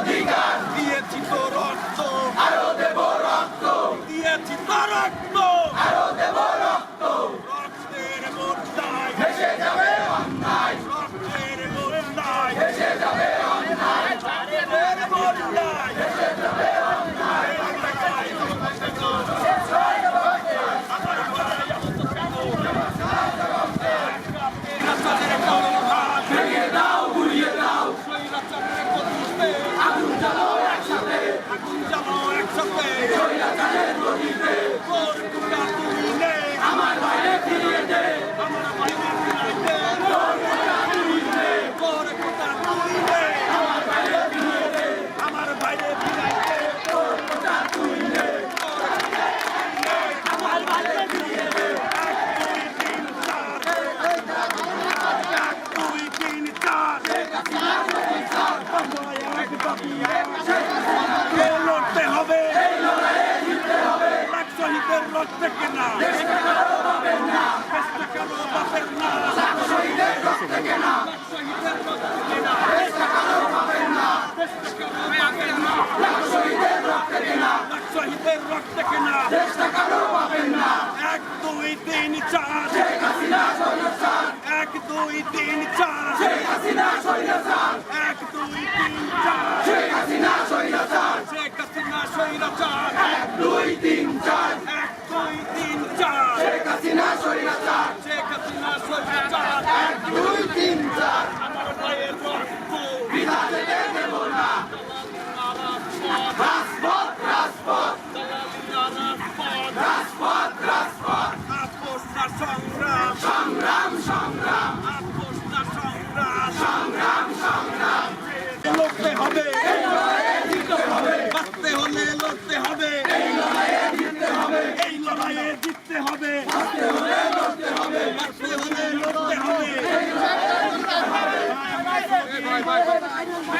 অধিকার দিয়েছি তো রক্ত। দিয়েছি তো রক্ত। আরও দেব রক্ত। রক্তের লড়তে হবে। লাগছে হিতের লড়তে কেনা। চার শেখ হাসিনা স্বৈরাচার এক দুই তিন চার শেখ হাসিনা স্বৈরাচার শেখ হাসিনা স্বৈরাচার এক দুই তিন চার এক দুই তিন চার শেখ হাসিনা স্বৈরাচার শেখ হাসিনা স্বৈরাচার এক দুই তিন চার আমার ভাইয়ের রক্ত বিধাতে দেব না রাজপথ রাজপথ রাজপথ রাজপথ রাজপথ রাজপথ রাজপথ I don't want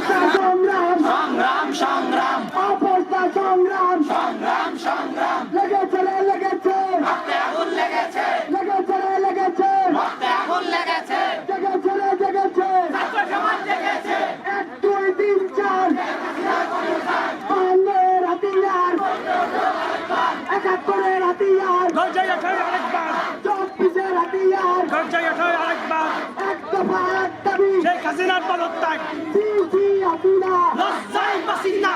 Thank you. হাসিনার পদত্যাগ। লজ্জায় বাসিন্দা।